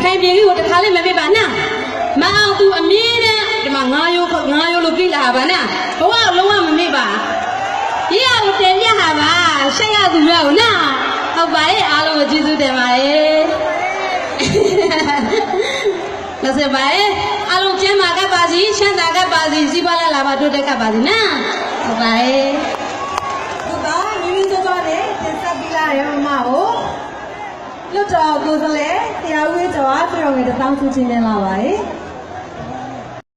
ခိုင်ပြည်ကြီးကိုတခါလေးမမေ့ပါနဲ့မအောင်သူအမြဲတမ်းဒီမှာငါရိုးငါရိုးလို့ကြည့်လာပါနဲ့ဘဝလုံးဝမမေ့ပါရရကိုတင်ပြဟာပါရှက်ရသူရကိုနော်ဟုတ်ပါရဲ့အားလုံးကိုကျေးဇူးတင်ပါတယ်လက်စပါရဲ့အားလုံးကျမ်းမာကပ်ပါစီချမ်းသာကပ်ပါစီစီးပွားလာလာပါတိုးတက်ကပ်ပါစီနော်ဟုတ်ပါရဲ့ ဟုတ်ပါမိမိစောစောနဲ့တင်ဆက်ပြီးလာတယ်မမကိုလွတ်တော် ကိုယ်စားလှယ်တရားဝေးကျော်အားပြုတော်ငယ်တစ်သောင်းစုချင်းနဲ့လာပါတယ်